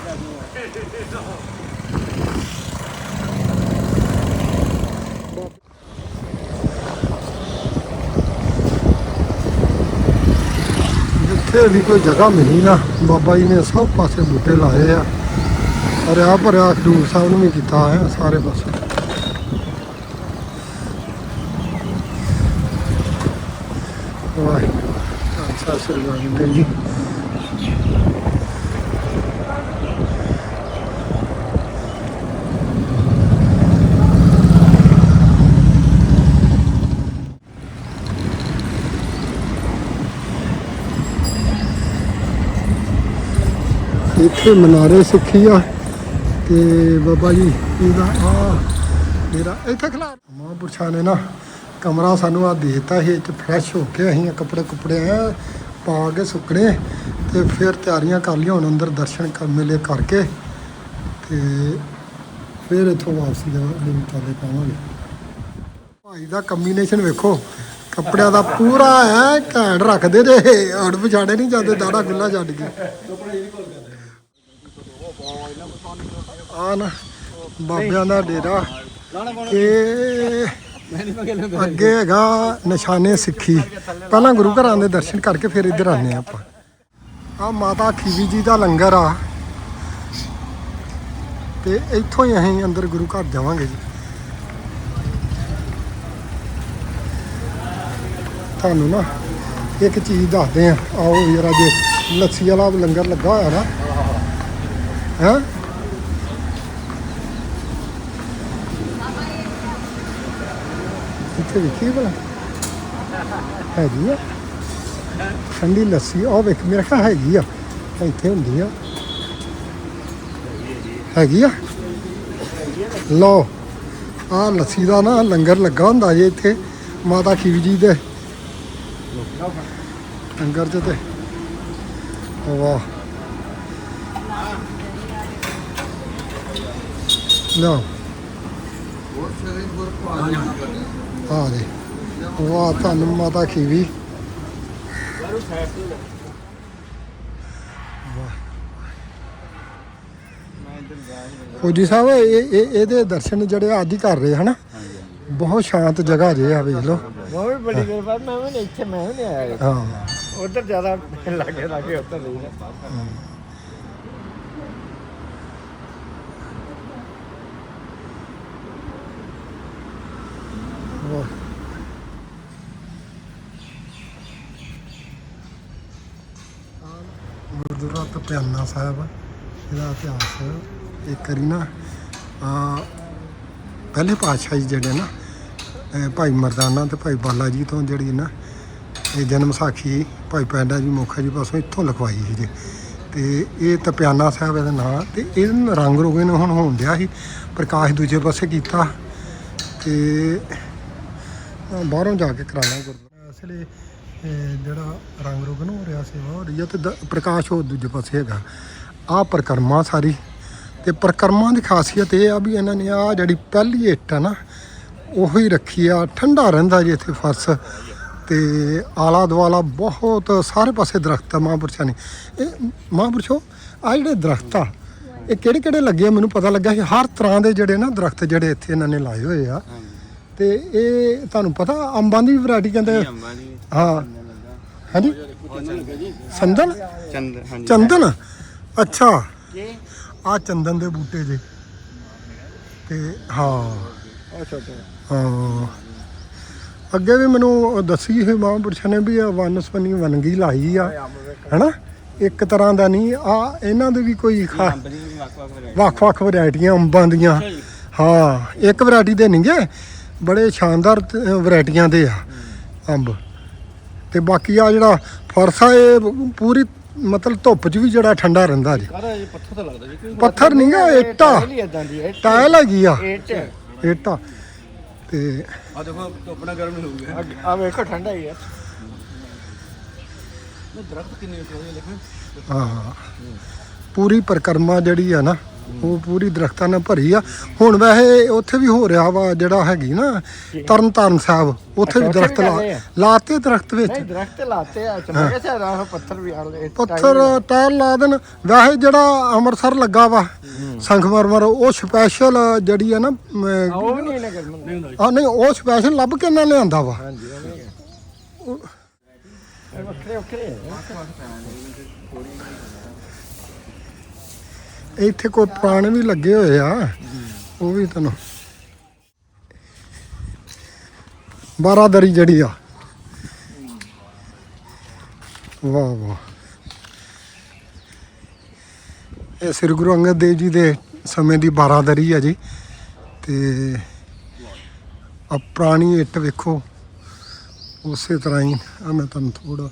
ਜਿੱਥੇ ਵੀ ਕੋਈ ਜਗ੍ਹਾ ਮਿਲੀ ਨਾ, ਬਾਬਾ ਜੀ ਨੇ ਸਭ ਪਾਸੇ ਬੂਟੇ ਲਾਏ ਆ। ਹਰਿਆ ਭਰਿਆ ਖਡੂਰ ਸਾਹਿਬ ਨੂੰ ਵੀ ਕੀਤਾ ਹੈ ਸਾਰੇ ਪਾਸੇ ਵਾਹਿਗੁਰੂ ਖਾਲਸਾ ਸ੍ਰੀ ਵਾਹਿਗੁਰੂ ਜੀ ਇੱਥੇ ਮਨਾਰੇ ਸਿੱਖੀ ਆ ਤੇ ਬਾਬਾ ਜੀ, ਇਹਦਾ ਆ ਮੇਰਾ ਇੱਥੇ ਖਲਾ। ਮਹਾਂਪੁਰਸ਼ਾਂ ਨੇ ਨਾ ਕਮਰਾ ਸਾਨੂੰ ਆ ਦੇਤਾ ਸੀ ਇੱਥੇ ਫਰੈਸ਼ ਹੋ ਕੇ ਅਸੀਂ ਕੱਪੜੇ ਕੁਪੜੇ ਆ ਪਾ ਕੇ ਸੁੱਕਣੇ ਤੇ ਫਿਰ ਤਿਆਰੀਆਂ ਕਰ ਲਈਆਂ ਹੁਣ ਅੰਦਰ ਦਰਸ਼ਨ ਕਰ ਮੇਲੇ ਕਰਕੇ ਤੇ ਫਿਰ ਇੱਥੋਂ ਵਾਪਸੀ ਦਾ ਲਈ ਚੱਲੇ ਪਾਵਾਂਗੇ। ਭਾਈ ਦਾ ਕੰਬੀਨੇਸ਼ਨ ਵੇਖੋ, ਕੱਪੜਿਆਂ ਦਾ ਪੂਰਾ ਹੈ ਘੈਂਟ ਰੱਖਦੇ ਜੇ ਹੜ ਪਛਾੜੇ ਨਹੀਂ ਜਾਂਦੇ ਦਾੜਾ ਖੁੱਲਾ ਛੱਡ ਕੇ। ਆ ਨਾ ਬਾਬਿਆਂ ਦਾ ਡੇਰਾ। ਇਹ ਅੱਗੇ ਹੈਗਾ ਨਿਸ਼ਾਨੇ ਸਿੱਖੀ। ਪਹਿਲਾਂ ਗੁਰੂ ਘਰਾਂ ਦੇ ਦਰਸ਼ਨ ਕਰਕੇ ਫਿਰ ਇੱਧਰ ਆਨੇ ਆਪਾਂ। ਆ ਮਾਤਾ ਖੀਵੀ ਜੀ ਦਾ ਲੰਗਰ ਆ। ਤੇ ਇੱਥੋਂ ਹੀ ਅਸੀਂ ਅੰਦਰ ਗੁਰੂ ਘਰ ਜਾਵਾਂਗੇ ਜੀ। ਤੁਹਾਨੂੰ ਨਾ ਇੱਕ ਚੀਜ਼ ਦੱਸਦੇ ਆ ਆਓ ਜਰਾ ਜੇ ਲੱਸੀ ਵਾਲਾ ਲੰਗਰ ਲੱਗਾ ਹੋਇਆ ਨਾ। ਹੈ? ਇੱਥੇ ਵੇਖੀ ਭਲਾ? ਹੈਗੀ ਆ। ਠੰਡੀ ਲੱਸੀ ਉਹ ਵੇਖ, ਮੇਰੇ ਖਿਆਲ ਹੈਗੀ ਆ। ਇੱਥੇ ਹੁੰਦੀ ਆ। ਹੈਗੀ ਆ। ਲਓ ਆ ਲੱਸੀ ਦਾ ਨਾ ਲੰਗਰ ਲੱਗਾ ਹੁੰਦਾ ਜੇ ਇੱਥੇ, ਮਾਤਾ ਖੀਵੀ ਜੀ ਦੇ। ਲੰਗਰ ਚ ਤੇ। ਵਾਹ। ਲਓ। ਆ ਦੇ ਵਾਹ ਤੁਹਾਨੂੰ ਮਾਤਾ ਖੀਵੀ। ਫੌਜੀ ਸਾਹਿਬ ਇਹ ਇਹ ਇਹਦੇ ਦਰਸ਼ਨ ਜਿਹੜੇ ਅੱਜ ਹੀ ਕਰ ਰਹੇ ਹਨਾ? ਬਹੁਤ ਸ਼ਾਂਤ ਜਗ੍ਹਾ ਜੇ ਆ ਵੇਖ ਲਓ। ਬਹੁਤ ਬੜੀ ਕਿਰਪਾ ਮੈਂ ਵੀ ਇੱਥੇ ਮੈਂ ਵੀ ਨਹੀਂ ਆਇਆ। ਹਾਂ। ਉਧਰ ਜ਼ਿਆਦਾ ਲੱਗੇ ਲੱਗੇ ਉੱਧਰ ਨਹੀਂ। ਵਾਹ। ਗੁਰਦੁਆਰਾ ਤਪਿਆਨਾ ਸਾਹਿਬ ਇਹਦਾ ਇਤਿਹਾਸ ਇੱਕ ਵਾਰੀ ਨਾ, ਆ, ਪਹਿਲੇ ਪਾਤਸ਼ਾਹ ਜੀ ਜਿਹੜੇ ਨਾ ਭਾਈ ਮਰਦਾਨਾ ਤੇ ਭਾਈ ਬਾਲਾ ਜੀ ਤੋਂ ਜਿਹੜੀ ਨਾ, ਇਹ ਜਨਮ ਸਾਖੀ ਭਾਈ ਪੈਂਡਾ ਜੀ ਮੋਖਾ ਜੀ ਪਾਸੋਂ ਇੱਥੋਂ ਲਿਖਵਾਈ ਸੀ ਜੀ। ਤੇ ਇਹ ਤਪਿਆਨਾ ਸਾਹਿਬ ਇਹਦਾ ਨਾਂ ਤੇ ਇਹ ਰੰਗ ਰੋਗੇ ਨੂੰ ਹੁਣ ਹੋਣ ਦਿਆ ਸੀ, ਪ੍ਰਕਾਸ਼ ਦੂਜੇ ਪਾਸੇ ਕੀਤਾ। ਤੇ ਬਾਹਰੋਂ ਜਾ ਕੇ ਕਰਾਣਾ ਗੁਰਦੁਆਰਾ। ਇਸ ਲਈ ਜਿਹੜਾ ਰੰਗ ਰੋਗਨ ਹੋ ਰਿਹਾ ਸੇਵਾ ਹੋ ਰਹੀ ਹੈ ਤੇ ਪ੍ਰਕਾਸ਼ ਉਹ ਦੂਜੇ ਪਾਸੇ ਹੈਗਾ। ਆ ਪ੍ਰਕਰਮਾ ਸਾਰੀ। ਤੇ ਪ੍ਰਕਰਮਾ ਦੀ ਖਾਸੀਅਤ ਇਹ ਆ ਵੀ ਇਹਨਾਂ ਨੇ ਆ ਜਿਹੜੀ ਪਹਿਲੀ ਇੱਟ ਆ ਨਾ, ਉਹੀ ਰੱਖੀ ਆ। ਠੰਡਾ ਰਹਿੰਦਾ ਜੀ ਇੱਥੇ ਫਰਸ਼। ਤੇ ਆਲਾ ਦੁਆਲਾ ਬਹੁਤ ਸਾਰੇ ਪਾਸੇ ਦਰਖਤ ਆ ਮਹਾਂਪੁਰਸ਼ਾਂ ਨੇ। ਇਹ ਮਹਾਂਪੁਰਸ਼ੋ ਆ ਜਿਹੜੇ ਦਰਖਤ ਆ, ਇਹ ਕਿਹੜੇ ਕਿਹੜੇ ਲੱਗੇ ਮੈਨੂੰ ਪਤਾ ਲੱਗਾ ਸੀ ਹਰ ਤਰ੍ਹਾਂ ਦੇ ਜਿਹੜੇ ਨਾ ਦਰਖਤ ਜਿਹੜੇ ਇੱਥੇ ਇਹਨਾਂ ਨੇ ਲਾਏ ਹੋਏ ਆ। ਤੇ ਇਹ ਤੁਹਾਨੂੰ ਪਤਾ ਅੰਬਾਂ ਦੀ ਵੈਰਾਈਟੀ ਕਹਿੰਦੇ ਹਾਂ। ਹਾਂਜੀ। ਸੰਦਨ ਚੰਦ ਹਾਂਜੀ। ਚੰਦਨ? ਅੱਛਾ। ਆ ਚੰਦਨ ਦੇ ਬੂਟੇ ਜੇ। ਤੇ ਹਾਂ। ਅੱਛਾ ਹਾਂ। ਅੱਗੇ ਵੀ ਮੈਨੂੰ ਦੱਸੀ ਸੀ ਮਹਾਂਪੁਰਸ਼ਾਂ ਨੇ ਵੀ ਇਹ ਵਨਸਪਨੀ ਵਨਗੀ ਲਾਈ ਆ ਹੈਨਾ? ਇੱਕ ਤਰ੍ਹਾਂ ਦਾ ਨਹੀਂ ਆ ਇਹਨਾਂ ਦੇ ਵੀ ਕੋਈ ਖਾ ਵੱਖ-ਵੱਖ ਵੈਰਾਈਟੀਆਂ ਅੰਬਾਂ ਦੀਆਂ। ਹਾਂ ਇੱਕ ਵੈਰਾਈਟੀ ਦੇ ਨਹੀਂਗੇ ਬੜੇ ਸ਼ਾਨਦਾਰ ਵੈਰਾਈਟੀਆਂ ਦੇ ਆ ਅੰਬ। ਤੇ ਬਾਕੀ ਆ ਜਿਹੜਾ ਫਰਸਾ ਇਹ ਪੂਰੀ ਮਤਲਬ ਧੁੱਪ 'ਚ ਵੀ ਜਿਹੜਾ ਠੰਡਾ ਰਹਿੰਦਾ ਜੀ। ਪੱਥਰ ਤਾਂ ਲੱਗਦਾ ਜੀ ਪੱਥਰ ਨਹੀਂ ਦੀ ਇੱਟ ਟਾਇਲ ਹੈਗੀ ਆ। ਇੱਟ ਇੱਟਾ ਤੇ ਆ ਦੇਖੋ ਟੋਪਣਾ ਗਰਮ ਨਹੀਂ ਹੋਊਗਾ। ਆ ਵੇਖੋ ਠੰਡਾ ਹੀ ਹੈ ਦਰਖਤ ਕਿੰਨੇ ਉੱਤੇ ਦੇਖੋ। ਹਾਂ। ਪੂਰੀ ਪਰਿਕਰਮਾ ਜਿਹੜੀ ਆ ਨਾ ਉਹ ਪੂਰੀ ਦਰਖਤਾਂ ਨਾਲ ਭਰੀ ਆ। ਹੁਣ ਵੈਸੇ ਉੱਥੇ ਵੀ ਹੋ ਰਿਹਾ ਵਾ ਜਿਹੜਾ ਹੈਗੀ ਨਾ ਤਰਨ ਤਾਰਨ ਸਾਹਿਬ ਉੱਥੇ ਵੀ ਦਰਖਤ ਲਾ? ਲਾਤੇ ਦਰਖਤ ਵਿੱਚ। ਨਹੀਂ ਦਰਖਤ ਲਾਤੇ ਆ ਚਮਕੇ ਸੇ ਰਾਹ ਪੱਥਰ ਵੀ ਆ ਲਏ ਪੱਥਰ ਟਾਇਰ ਲਾ ਦੇਣ। ਵੈਸੇ ਜਿਹੜਾ ਅੰਮ੍ਰਿਤਸਰ ਲੱਗਾ ਵਾ ਸੰਗਮਰਮਰ ਉਹ ਸਪੈਸ਼ਲ ਜਿਹੜੀ ਆ ਨਾ ਉਹ ਨਹੀਂ ਨਾ ਆ ਨਹੀਂ ਉਹ ਸਪੈਸ਼ਲ ਲੱਭ ਕੇ ਇਹਨਾਂ ਲਿਆਂਦਾ ਵਾ। ਹਾਂਜੀ ਉਹ ਵੱਖਰੇ ਵੱਖਰੇ ਇੱਥੇ ਕੋਈ ਪੁਰਾਣੇ ਵੀ ਲੱਗੇ ਹੋਏ ਆ। ਉਹ ਵੀ ਤੁਹਾਨੂੰ ਬਾਰਾਦਰੀ ਜਿਹੜੀ ਆ। ਵਾਹ ਵਾਹ। ਇਹ ਸ੍ਰੀ ਗੁਰੂ ਅੰਗਦ ਦੇਵ ਜੀ ਦੇ ਸਮੇਂ ਦੀ ਬਾਰਾਦਰੀ ਆ ਜੀ। ਤੇ ਆ ਪੁਰਾਣੀ ਇੱਟ ਵੇਖੋ। ਉਸੇ ਤਰ੍ਹਾਂ ਹੀ ਆ, ਮੈਂ ਤੁਹਾਨੂੰ ਥੋੜਾ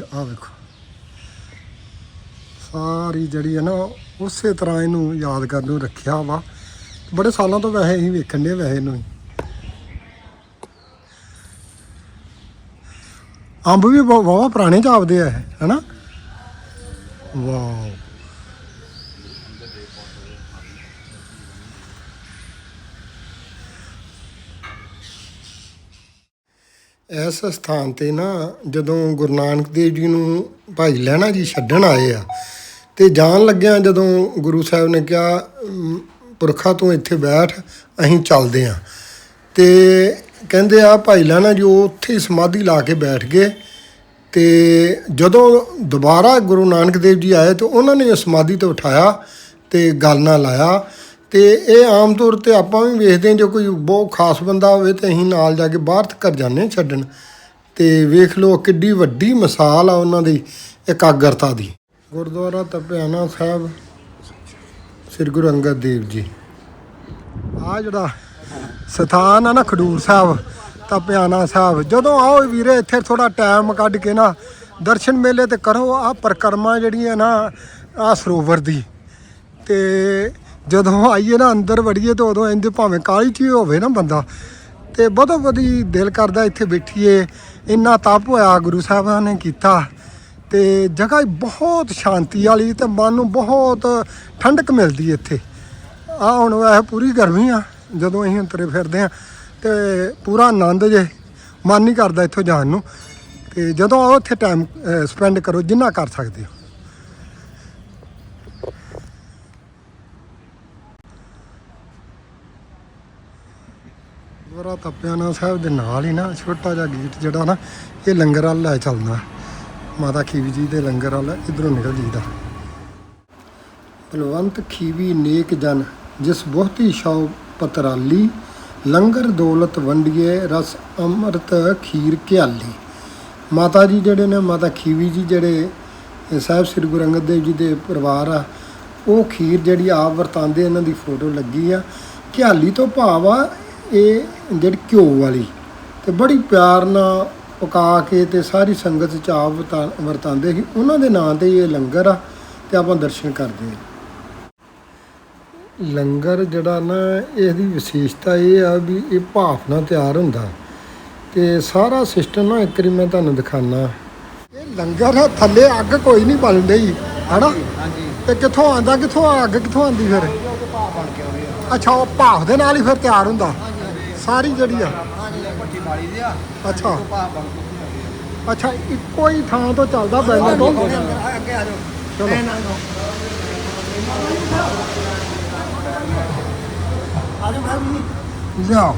ਆਹ ਵੇਖੋ। ਸਾਰੀ ਜਿਹੜੀ ਹੈ ਨਾ, ਉਸੇ ਤਰ੍ਹਾਂ ਇਹਨੂੰ ਯਾਦ ਕਰਨ ਨੂੰ ਰੱਖਿਆ ਵਾ। ਬੜੇ ਸਾਲਾਂ ਤੋਂ ਵੈਸੇ ਹੀ ਵੇਖਣ ਦੇ ਵੈਸੇ ਇਹਨੂੰ ਅੰਬ ਵੀ ਵਾਵਾ ਪੁਰਾਣੇ ਜਾਪਦੇ ਆ ਇਹ, ਹਨਾ? ਵਾਓ ਇਸ ਸਥਾਨ ਤੇ ਨਾ ਜਦੋਂ ਗੁਰੂ ਨਾਨਕ ਦੇਵ ਜੀ ਨੂੰ ਭਾਈ ਲਹਿਣਾ ਜੀ ਛੱਡਣ ਆਏ ਆ ਤੇ ਜਾਣ ਲੱਗਿਆ ਜਦੋਂ ਗੁਰੂ ਸਾਹਿਬ ਨੇ ਕਿਹਾ ਅਮ, ਪੁਰਖਾ ਤੂੰ ਇੱਥੇ ਬੈਠ ਅਸੀਂ ਚੱਲਦੇ ਆ। ਤੇ ਕਹਿੰਦੇ ਆ ਭਾਈ ਲਹਿਣਾ ਜੀ ਉਹ ਉੱਥੇ ਹੀ ਸਮਾਧੀ ਲਾ ਕੇ ਬੈਠ ਗਏ ਤੇ ਜਦੋਂ ਦੁਬਾਰਾ ਗੁਰੂ ਨਾਨਕ ਦੇਵ ਜੀ ਆਏ ਤੇ ਉਹਨਾਂ ਨੇ ਸਮਾਧੀ ਤੋਂ ਉਠਾਇਆ ਤੇ ਗੱਲ ਨਾਲ ਲਾਇਆ ਤੇ ਇਹ ਆਮ ਤੌਰ ਤੇ ਆਪਾਂ ਵੀ ਵੇਖਦੇ ਹਾਂ, ਜੇ ਕੋਈ ਬਹੁਤ ਖਾਸ ਬੰਦਾ ਹੋਵੇ ਤੇ ਅਸੀਂ ਨਾਲ ਜਾ ਕੇ ਬਾਹਰ ਤੱਕ ਜਾਂਦੇ ਛੱਡਣ। ਤੇ ਵੇਖ ਲਓ ਕਿੱਡੀ ਵੱਡੀ ਮਿਸਾਲ ਆ ਉਹਨਾਂ ਦੀ ਇਕਾਗਰਤਾ ਦੀ। ਗੁਰਦੁਆਰਾ ਤਪਿਆਣਾ ਸਾਹਿਬ, ਸ੍ਰੀ ਗੁਰੂ ਅੰਗਦ ਦੇਵ ਜੀ। ਆ ਜਿਹੜਾ ਸਥਾਨ ਆ ਨਾ ਖਡੂਰ ਸਾਹਿਬ, ਤਪਿਆਣਾ ਸਾਹਿਬ, ਜਦੋਂ ਆਓ ਵੀਰੇ ਇੱਥੇ ਥੋੜਾ ਟਾਈਮ ਕੱਢ ਕੇ ਨਾ ਦਰਸ਼ਨ ਮੇਲੇ ਤੇ ਕਰੋ ਆ ਪਰਕਰਮਾ ਜਿਹੜੀਆਂ ਨਾ ਆ ਸਰੋਵਰ ਦੀ। ਤੇ ਜਦੋਂ ਆਈਏ ਨਾ ਅੰਦਰ ਵੜੀਏ ਤਾਂ ਉਦੋਂ ਇੰਦੇ ਭਾਵੇਂ ਕਾਲੀ ਚ ਹੀ ਹੋਵੇ ਨਾ ਬੰਦਾ, ਤੇ ਬਦੋ ਬਦੀ ਦਿਲ ਕਰਦਾ ਇੱਥੇ ਬੈਠੀਏ। ਇੰਨਾ ਤਪ ਹੋਇਆ ਗੁਰੂ ਸਾਹਿਬਾਂ ਨੇ ਕੀਤਾ, ਤੇ ਜਗ੍ਹਾ ਬਹੁਤ ਸ਼ਾਂਤੀ ਵਾਲੀ ਤੇ ਮਨ ਨੂੰ ਬਹੁਤ ਠੰਡਕ ਮਿਲਦੀ ਇੱਥੇ। ਆ ਹੁਣ ਵੈਸੇ ਪੂਰੀ ਗਰਮੀ ਆ, ਜਦੋਂ ਅਸੀਂ ਤੁਰੇ ਫਿਰਦੇ ਆ, ਤੇ ਪੂਰਾ ਆਨੰਦ ਜੇ, ਮਨ ਨਹੀਂ ਕਰਦਾ ਇੱਥੋਂ ਜਾਣ ਨੂੰ। ਤੇ ਜਦੋਂ ਆਓ ਇੱਥੇ ਟਾਈਮ ਸਪੈਂਡ ਕਰੋ, ਜਿੰਨਾ ਕਰ ਸਕਦੇ ਹੋ। ਗੁਰਦੁਆਰਾ ਤਪਿਆਣਾ ਸਾਹਿਬ ਦੇ ਨਾਲ ਹੀ ਨਾ, ਛੋਟਾ ਜਿਹਾ ਗੇਟ ਜਿਹੜਾ ਨਾ, ਇਹ ਲੰਗਰ ਵਾਲਾ ਲੈ ਚੱਲਦਾ। ਮਾਤਾ ਖੀਵੀ ਜੀ ਦੇ ਲੰਗਰ ਵਾਲਾ ਇਧਰੋਂ ਨਿਕਲ ਜੀਦਾ ਬਲਵੰਤ ਖੀਵੀ ਨੇਕ ਜਨ, ਜਿਸ ਬਹੁਤੀ ਸ਼ੌ ਪਤਰਾਲੀ, ਲੰਗਰ ਦੌਲਤ ਵੰਡੀਏ, ਰਸ ਅੰਮ੍ਰਿਤ ਖੀਰ ਘਿਆਲੀ। ਮਾਤਾ ਜੀ ਜਿਹੜੇ ਨੇ, ਮਾਤਾ ਖੀਵੀ ਜੀ ਜਿਹੜੇ ਸਾਹਿਬ ਸ੍ਰੀ ਗੁਰੂ ਅੰਗਦ ਦੇਵ ਜੀ ਦੇ ਪਰਿਵਾਰ ਆ, ਉਹ ਖੀਰ ਜਿਹੜੀ ਆਪ ਵਰਤਾਂਦੇ ਇਹਨਾਂ ਦੀ ਫੋਟੋ ਲੱਗੀ ਆ। ਘਿਆਲੀ ਤੋਂ ਭਾਵ ਆ, ਇਹ ਜਿਹੜੀ ਘਿਓ ਵਾਲੀ ਤੇ ਬੜੀ ਪਿਆਰ ਨਾਲ ਪਕਾ ਕੇ ਤੇ ਸਾਰੀ ਸੰਗਤ ਚ ਆਪ ਵਰਤਾ- ਵਰਤਾਂਦੇ ਸੀ। ਉਹਨਾਂ ਦੇ ਨਾਂ ਤੇ ਇਹ ਲੰਗਰ ਆ ਤੇ ਆਪਾਂ ਦਰਸ਼ਨ ਕਰਦੇ ਹਾਂ। ਲੰਗਰ ਜਿਹੜਾ ਨਾ ਇਹਦੀ ਵਿਸ਼ੇਸ਼ਤਾ ਇਹ ਆ ਵੀ ਇਹ ਭਾਫ ਨਾਲ ਤਿਆਰ ਹੁੰਦਾ। ਤੇ ਸਾਰਾ ਸਿਸਟਮ ਨਾ ਇੱਕ ਵਾਰੀ ਮੈਂ ਤੁਹਾਨੂੰ ਦਿਖਾਣਾ ਇਹ ਲੰਗਰ ਆ ਥੱਲੇ ਅੱਗ ਕੋਈ ਨਹੀਂ ਬਲ ਰਹੀ ਹਨਾ? ਹਾਂਜੀ। ਤੇ ਕਿੱਥੋਂ ਆਂਦਾ ਕਿੱਥੋਂ ਅੱਗ ਕਿੱਥੋਂ ਆਂਦੀ ਫਿਰ? ਅੱਛਾ ਉਹ ਭਾਫ ਦੇ ਨਾਲ ਹੀ ਫਿਰ ਤਿਆਰ ਹੁੰਦਾ। ਸਾਰੀ ਜਿਹੜੀ ਆ। ਪੱਟੀ ਬਾੜੀ ਦੀ ਆ ਅੱਛਾ। ਅੱਛਾ ਇੱਕੋ ਹੀ ਥਾਂ ਤੋਂ ਚੱਲਦਾ ਬੈਲਰ ਤੋਂ ਅੱਗੇ ਆ ਜਾਓ। ਚਲੋ। ਲਿਆਓ।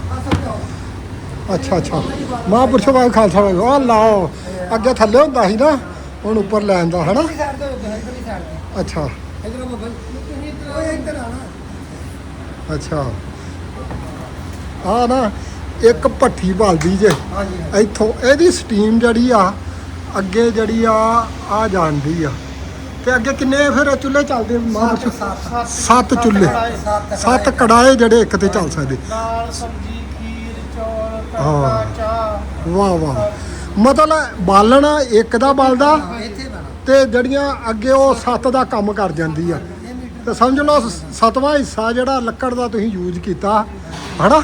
ਅੱਛਾ ਅੱਛਾ। ਮਹਾਂਪੁਰਸ਼ੋ ਬਾਈ ਖਾਲਸਾ ਬਾਈ ਉਹ ਲਾਓ ਅੱਗੇ ਥੱਲੇ ਹੁੰਦਾ ਸੀ ਨਾ ਹੁਣ ਉੱਪਰ ਲੈ ਆਂਦਾ ਹਨਾ? ਅੱਛਾ। ਅੱਛਾ। ਆ ਨਾ ਇੱਕ ਭੱਠੀ ਬਲਦੀ ਜੇ। ਇੱਥੋਂ ਇਹਦੀ ਸਟੀਮ ਜਿਹੜੀ ਆ ਅੱਗੇ ਜਿਹੜੀ ਆ ਆ ਜਾਂਦੀ ਆ। ਤੇ ਅੱਗੇ ਕਿੰਨੇ ਫਿਰ ਚੁੱਲ੍ਹੇ ਚੱਲਦੇ ਮਹਾਂਪੁਰਸ਼ੋ ਸੱਤ ਚੁੱਲ੍ਹੇ। ਸੱਤ ਕੜਾਏ ਜਿਹੜੇ ਇੱਕ ਤੇ ਚੱਲ ਸਕਦੇ। ਦਾਲ ਸਬਜ਼ੀ ਖੀਰ ਚੌਲ ਹਾਂ। ਤੜਕਾ ਚਾਹ। ਵਾਹ ਵਾਹ। ਮਤਲਬ ਬਾਲਣ ਇੱਕ ਦਾ ਬਲਦਾ ਤੇ ਜਿਹੜੀਆਂ ਅੱਗੇ ਉਹ ਸੱਤ ਦਾ ਕੰਮ ਕਰ ਜਾਂਦੀ ਆ। ਤੇ ਸਮਝ ਲਓ ਸੱਤਵਾਂ ਹਿੱਸਾ ਜਿਹੜਾ ਲੱਕੜ ਦਾ ਤੁਸੀਂ ਯੂਜ਼ ਕੀਤਾ ਹਨਾ?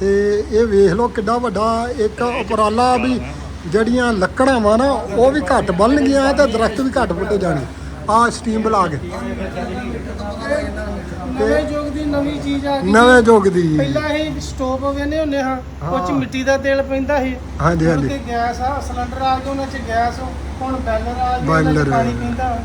ਤੇ ਇਹ ਵੇਖ ਲਓ ਕਿੱਡਾ ਵੱਡਾ ਇੱਕ ਉਪਰਾਲਾ ਵੀ ਜਿਹੜੀਆਂ ਵਾ ਨਾ ਉਹ ਵੀ ਘੱਟ ਬਲਣਗੀਆਂ ਤੇ ਦਰਖਤ ਵੀ ਘੱਟ ਪੁੱਟੇ ਜਾਣੇ ਆ ਸਟੀਮ ਬਲਾ ਕੇ ਨਵੇਂ ਯੁੱਗ ਦੀ ਨਵੀਂ ਚੀਜ਼ ਆ ਗਈ ਨਵੇਂ ਯੁੱਗ ਦੀ ਪਹਿਲਾਂ ਇਹ ਸਟੋਪ ਵੇਨੇ ਹੁੰਦੇ ਹਾਂ ਉਹ ਚ। ਮਿੱਟੀ ਦਾ ਤੇਲ ਪੈਂਦਾ ਸੀ ਹਾਂਜੀ, ਹਾਂਜੀ। ਗੈਸ ਆ ਸਿਲੰਡਰ ਆ ਗਏ ਉਹਨਾਂ ਚ ਗੈਸ ਹੁਣ ਬੈਲਰ ਆ ਪਾਣੀ। ਪੈਂਦਾ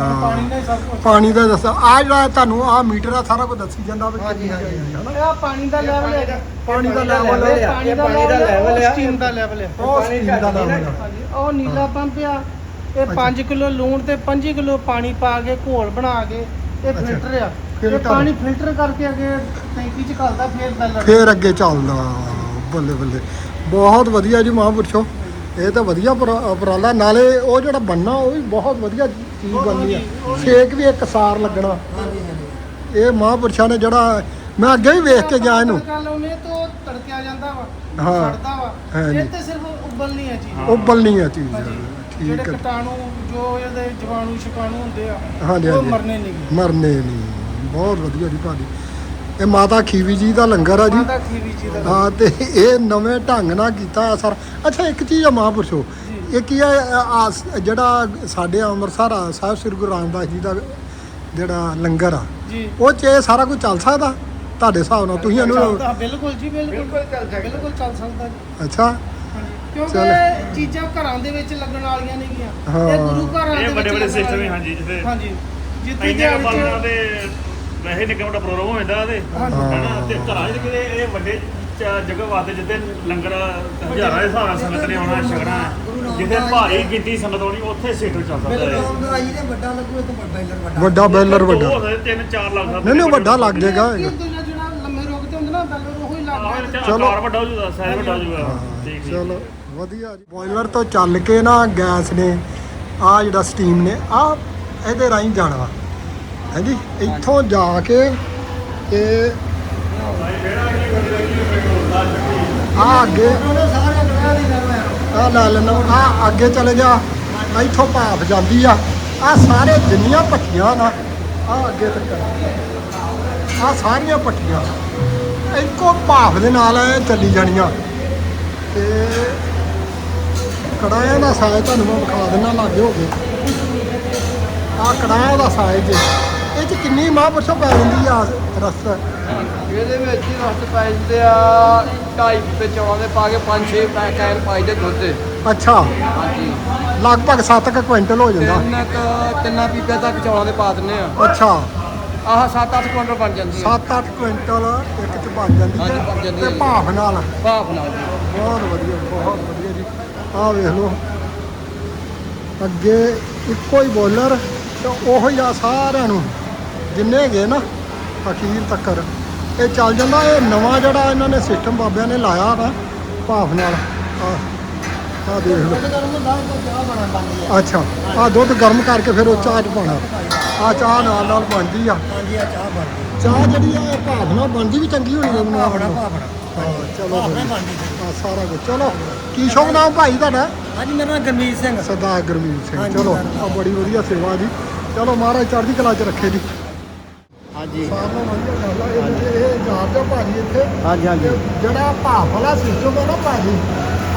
ਪਾਣੀ ਨਾਲ ਹੀ ਸਭ ਕੁਝ ਪਾਣੀ ਦਾ ਦੱਸ ਆ ਜਿਹੜਾ ਤੁਹਾਨੂੰ ਆ ਮੀਟਰ ਆ ਸਾਰਾ ਕੁਝ ਦੱਸੀ ਜਾਂਦਾ ਵੀ ਹਾਂਜੀ, ਹਾਂਜੀ, ਹਨਾ? ਇਹ ਆ ਪਾਣੀ ਦਾ ਲੈਵਲ ਹੈਗਾ। ਪਾਣੀ ਦਾ level ਆ। ਪਾਣੀ ਦਾ ਪਾਣੀ ਦਾ ਲੈਵਲ ਆ ਆ। ਸਟੀਮ ਦਾ ਲੈਵਲ ਆ ਉਹ ਸਟੀਮ ਦਾ ਨਾਮ ਹੈ। ਹਾਂਜੀ ਉਹ ਨੀਲਾ ਪੰਪ ਆ। ਇਹ 5 ਕਿਲੋ ਲੂਣ ਤੇ 5 ਕਿਲੋ ਪਾਣੀ ਪਾ ਕੇ ਘੋਲ ਬਣਾ ਕੇ ਇਹ ਅੱਛਾ। ਫਿਲਟਰ ਆ। ਇਹ ਫਿਲਟਰ। ਪਾਣੀ ਫਿਲਟਰ ਕਰਕੇ ਅੱਗੇ ਟੈਂਕੀ ਚ ਘਲਦਾ ਫਿਰ ਬੈਲਰ ਫੇਰ ਅੱਗੇ ਚੱਲਦਾ। ਬੱਲੇ ਬੱਲੇ। ਬਹੁਤ ਵਧੀਆ ਜੀ ਮਹਾਂਪੁਰਸ਼ੋ। ਇਹ ਤਾਂ ਵਧੀਆ ਉਪਰਾ- ਉਪਰਾਲਾ। ਨਾਲੇ ਉਹ ਜਿਹੜਾ ਬੰਨਾ ਉਹ ਵੀ ਬਹੁਤ ਵਧੀਆ ਚੀਜ਼ ਆ? ਛੇਕ ਵੀ ਇੱਕ ਸਾਰ ਲੱਗਣਾ। ਇਹ ਮਹਾਂਪੁਰਸ਼ਾਂ ਨੇ ਜਿਹੜਾ ਮੈਂ ਅੱਗੇ ਵੀ ਵੇਖ ਕੇ ਗਿਆ ਇਹਨੂੰ। ਗੱਲ ਉਹਨੇ ਤੋਂ ਤੜਕਿਆ ਜਾਂਦਾ ਵਾ ਹਾਂ। ਸੜਦਾ ਵਾ। ਇਹ ਤੇ ਸਿਰਫ ਉਬਲਣੀ ਹੈ। ਜੀ ਉਬਲਣੀ ਆ ਚੀਜ਼। ਠੀਕ ਹੈ ਕੀਟਾਣੂ ਜੋ ਇਹਦੇ ਜੀਵਾਣੂ ਸ਼ਿਕਾਣੂ ਹੁੰਦੇ ਆ ਹਾਂਜੀ, ਉਹ ਹਾਂਜੀ। ਮਰਨੇ ਨਹੀਂ ਮਰਨੇ ਨਹੀਂ ਬਹੁਤ ਵਧੀਆ ਜੀ ਭਾਜੀ। ਇਹ ਮਾਤਾ ਖੀਵੀ ਜੀ ਦਾ ਲੰਗਰ ਆ ਜੀ। ਮਾਤਾ ਖੀਵੀ ਜੀ ਦਾ ਹਾਂ ਤੇ ਇਹ ਨਵੇਂ ਢੰਗ ਨਾਲ ਕੀਤਾ ਅੱਛਾ ਇੱਕ ਚੀਜ਼ ਆ ਮਹਾਂਪੁਰਸ਼ੋ। ਇਹ ਕੀ ਆ ਜਿਹੜਾ ਸਾਡੇ ਅੰਮ੍ਰਿਤਸਰ ਆ ਸਾਹਿਬ ਸ੍ਰੀ ਗੁਰੂ ਰਾਮਦਾਸ ਜੀ ਦਾ ਜਿਹੜਾ ਲੰਗਰ ਆ ਜੀ ਉਹ ਚ ਇਹ ਸਾਰਾ ਕੁਝ ਚੱਲ ਸਕਦਾ ਤੁਹਾਡੇ ਹਿਸਾਬ ਨਾਲ ਤੁਸੀਂ ਇਹਨੂੰ ਚੱਲਦਾ, ਬਿਲਕੁਲ ਜੀ ਬਿਲਕੁਲ ਬਿਲਕੁਲ ਚੱਲ ਸਕਦਾ। ਬਿਲਕੁਲ ਚੱਲ ਸਕਦਾ ਜੀ ਅੱਛਾ। ਕਿਉਂਕਿ ਚੱਲ। ਚੀਜ਼ਾਂ ਘਰਾਂ ਦੇ ਵਿੱਚ ਲੱਗਣ ਵਾਲੀਆਂ ਨਹੀਂ ਗੀਆਂ ਹਾਂ। ਇਹ ਗੁਰੂ ਘਰਾਂ ਦੇ ਇਹ ਵਿੱਚ ਵੱਡੇ ਵੱਡੇ ਲੱਗਣ ਸਿਸਟਮ ਹੀ ਵਾਲੀਆਂ। ਹਾਂਜੀ ਜਿੱਥੇ ਹਾਂਜੀ ਜਿੱਥੇ ਇੰਨੇ ਦਿਹਾੜੀ ਤੇ ਵੈਸੇ ਨਿੱਕਾ ਮੋਟਾ ਪ੍ਰੋਗਰਾਮ ਹੋ ਜਾਂਦਾ ਤੇ। ਹੈਨਾ ਤੇ ਘਰਾਂ 'ਚ ਕਿਤੇ ਇਹ ਵੱਡੇ ਚ- ਜਗ੍ਹਾ ਵਾਸਤੇ ਜਿੱਥੇ ਲੰਗਰ ਹਜ਼ਾਰਾਂ ਦੇ ਹਿਸਾਬ ਨਾਲ ਸੰਗਤ ਨੇ ਆਉਣਾ ਛਕਣਾ। ਜਿੱਥੇ ਭਾਰੀ ਗਿਣਤੀ ਸੰਗਤ ਆਉਣੀ ਉੱਥੇ ਸਿਸਟਮ ਚੱਲ ਸਕਦਾ ਹੈ। ਬਿਲਕੁਲ ਆਈ ਨੇ ਵੱਡਾ ਲੱਗੂ ਇੱਕ ਬੈਲਰ ਵੱਡਾ ਵੱਡਾ। ਬੈਲਰ ਵੱਡਾ। ਸਕਦੇ ਤਿੰਨ ਚਾਰ ਲੱਖ ਨਹੀਂ ਨਹੀਂ ਵੱਡਾ ਲੱਗ ਜਾਏਗਾ ਜਿਹੜਾ ਲੰਮੇ ਰੋਗ ਤੇ ਹੁੰਦੇ ਨਾ ਬੈਲਰ ਉਹ ਹੀ ਲੱਗ ਚਲੋ। ਆਕਾਰ ਵੱਡਾ ਹੋ ਜੂਗਾ ਸਾਈਜ਼ ਵੱਡਾ ਹੋ ਜੂਗਾ ਠੀਕ ਚਲੋ ਵਧੀਆ ਜੀ। ਬੋਇਲਰ ਤੋਂ ਚੱਲ ਕੇ ਨਾ ਗੈਸ ਨੇ ਆ ਜਿਹੜਾ ਸਟੀਮ ਨੇ ਆ ਇਹਦੇ ਰਾਹੀਂ ਜਾਣਾ। ਹਾਂਜੀ ਇੱਥੋਂ ਜਾ ਕੇ ਇਹ ਆ ਅੱਗੇ ਸਾਰੇ ਗ੍ਰਹਿ ਦੀ ਗੱਲ ਹੈ ਆ ਲੈ ਲੈਣਾ। ਆ ਅੱਗੇ ਚਲੇ ਜਾ। ਇੱਥੋਂ ਭਾਫ ਜਾਂਦੀ ਆ। ਆ ਸਾਰੇ ਜਿੰਨੀਆਂ ਭੱਠੀਆਂ ਨਾ, ਆ ਅੱਗੇ ਤੱਕ ਆ। ਸਾਰੀਆਂ ਭੱਠੀਆਂ। ਇੱਕੋ ਭਾਫ ਦੇ ਨਾਲ ਇਹ ਚੱਲੀ ਜਾਣੀਆਂ। ਤੇ ਕੜਾਇਆ ਦਾ ਸਾਇ ਤੁਹਾਨੂੰ ਮੈਂ ਵਿਖਾ ਦਿੰਦਾ, ਲਾਗੇ ਹੋ ਗਏ ਆ ਕੜਾਇਆ ਦਾ ਸਾਇਜ਼ ਇਹ ਚ ਕਿੰਨੀ ਮਾਂ ਪੁੱਛੋ ਪੈ ਜਾਂਦੀ ਆ ਰਸ? ਇਹਦੇ ਵਿੱਚ ਹੀ ਰਸਤ ਪੈ ਜਾਂਦੇ ਆ 2.5 ਤੇ ਚੌਲਾਂ ਦੇ ਪਾ ਕੇ 5-6 ਪੈਕੈਟ ਪਾਈ ਦੇ ਦੁੱਧ ਦੇ। ਅੱਛਾ। ਹਾਂਜੀ। ਲਗਭਗ 7 ਕੁਇੰਟਲ ਹੋ ਜਾਂਦਾ। ਤਿੰਨ ਕੁ ਤਿੰਨਾਂ ਪੀਪਿਆਂ ਤੱਕ ਚੌਲਾਂ ਦੇ ਪਾ ਦਿੰਨੇ ਆ। ਅੱਛਾ। ਆਹ 7-8 ਕੁਇੰਟਲ ਬਣ ਜਾਂਦੀ ਆ। 7-8 ਕੁਇੰਟਲ ਇੱਕ ਚ ਬਣ ਜਾਂਦੀ ਹਾਂਜੀ, ਹੈ ਜਾਂਦੀ ਤੇ ਹੈ ਜੀ। ਭਾਫ ਨਾਲ। ਭਾਫ ਨਾਲ ਜੀ। ਬਹੁਤ ਵਧੀਆ ਬਹੁਤ ਵਧੀਆ ਜੀ। ਆਹ ਵੇਖ ਲਓ। ਅੱਗੇ ਇੱਕੋ ਹੀ ਬੋਲਰ ਤੇ ਉਹੋ ਹੀ ਆ ਸਾਰਿਆਂ ਨੂੰ। ਜਿੰਨੇ ਹੈਗੇ ਨਾ ਅਖੀਰ ਤੱਕਰ ਇਹ ਚੱਲ ਜਾਂਦਾ ਇਹ ਨਵਾਂ ਜਿਹੜਾ ਇਹਨਾਂ ਨੇ ਸਿਸਟਮ ਬਾਬਿਆਂ ਨੇ ਲਾਇਆ ਨਾ ਭਾਫ ਨਾਲ। ਆ ਆ ਦੇਖ ਲਓ। ਅੱਛਾ ਆ ਦੁੱਧ ਗਰਮ ਕਰਕੇ ਫਿਰ ਉਹ ਚਾਹ ਚ ਪਾਉਣਾ। ਆ ਚਾਹ ਨਾਲ ਨਾਲ ਬਣਦੀ ਆ। ਹਾਂਜੀ ਆ ਚਾਹ ਬਣਦੀ। ਚਾਹ ਜਿਹੜੀ ਆ ਭਾਫ ਨਾਲ ਬਣਦੀ ਵੀ ਚੰਗੀ ਹੋਣੀ ਹੈ। ਭਾਫੜਾ ਹਾਂ ਚਲੋ ਸਾਰਾ ਕੁਝ ਚਲੋ ਕੀ ਸ਼ੁਭ ਨਾਮ ਭਾਈ ਤੁਹਾਡਾ? ਹਾਂਜੀ ਮੇਰਾ ਨਾਮ ਗਰਮੀਤ ਸਿੰਘ। ਸਰਦਾਰ ਗੁਰਮੀਤ ਸਿੰਘ। ਚਲੋ। ਆ ਬੜੀ ਵਧੀਆ ਸੇਵਾ ਜੀ। ਚਲੋ ਮਹਾਰਾਜ ਚੜ੍ਹਦੀ ਕਲਾ ਚ ਰੱਖੇ ਜੀ। ਹਾਂਜੀ। ਸਾਰਿਆਂ ਨੂੰ ਵਧੀਆ ਗੱਲ ਆ ਇਹ ਇਹ ਜਾਣਦੇ ਭਾਜੀ ਇੱਥੇ। ਹਾਂਜੀ ਤੇ ਜਿਹੜਾ ਭਾਫ ਵਾਲਾ ਸਿਸਟਮ ਹੈ ਨਾ ਭਾਜੀ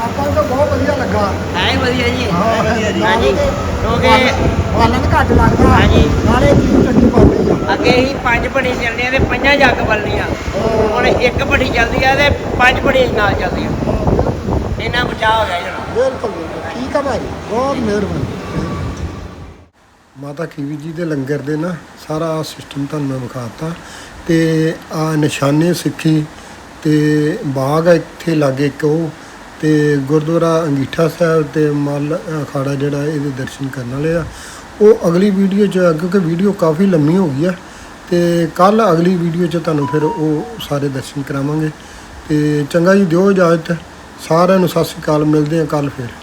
ਆਪਾਂ ਨੂੰ ਤਾਂ ਬਹੁਤ ਵਧੀਆ ਲੱਗਾ। ਹੈ ਹੀ ਵਧੀਆ ਜੀ। ਵਧੀਆ ਜੀ। ਹਾਂਜੀ। ਕਿਉਂਕਿ ਬਾਲਣ ਘੱਟ ਲੱਗਦਾ। ਹਾਂਜੀ। ਨਾਲੇ ਚੀਜ਼ ਚੰਗੀ ਬਣਦੀ ਆ। ਅੱਗੇ ਹੀ ਪੰਜ ਭੜੀ ਚੱਲਦੀਆਂ ਤੇ ਪੰਜਾਂ ਜੱਗ ਬਲਣੀਆਂ ਹੁਣ ਇੱਕ ਭੜੀ ਚੱਲਦੀ ਆ ਤੇ ਪੰਜ ਭੜੀ ਨਾਲ ਚੱਲਦੀਆਂ। ਇੰਨਾ ਬਚਾਅ ਹੋ ਗਿਆ ਜਣਾ ਬਿਲਕੁਲ ਬਿਲਕੁਲ। ਠੀਕ ਆ ਭਾਈ ਬਹੁਤ ਮਿਹਰਬਾਨੀ। ਮਾਤਾ ਕੀਵੀ ਜੀ ਦੇ ਲੰਗਰ ਦੇ ਨਾ ਸਾਰਾ ਸਿਸਟਮ ਤੁਹਾਨੂੰ ਮੈਂ ਵਿਖਾਤਾ ਤੇ ਆ ਨਿਸ਼ਾਨੇ ਸਿੱਖੀ ਤੇ ਬਾਗ ਆ ਇੱਥੇ ਲਾਗੇ ਇੱਕ ਉਹ, ਤੇ ਗੁਰਦੁਆਰਾ ਅੰਗੀਠਾ ਸਾਹਿਬ ਤੇ ਮੱਲ ਅਖਾੜਾ ਜਿਹੜਾ ਇਹਦੇ ਦਰਸ਼ਨ ਕਰਨ ਵਾਲੇ ਆ। ਉਹ ਅਗਲੀ ਵੀਡੀਓ 'ਚ, ਕਿਉਂਕਿ ਵੀਡੀਓ ਕਾਫੀ ਲੰਮੀ ਹੋ ਗਈ ਆ, ਤੇ ਕੱਲ ਅਗਲੀ ਵੀਡੀਓ 'ਚ ਤੁਹਾਨੂੰ ਫਿਰ ਉਹ ਸਾਰੇ ਦਰਸ਼ਨ ਕਰਾਵਾਂਗੇ। ਤੇ ਚੰਗਾ ਜੀ, ਦਿਓ ਇਜਾਜ਼ਤ। ਸਾਰਿਆਂ ਨੂੰ ਸਤਿ ਸ਼੍ਰੀ ਅਕਾਲ, ਮਿਲਦੇ ਆ ਕੱਲ ਫਿਰ।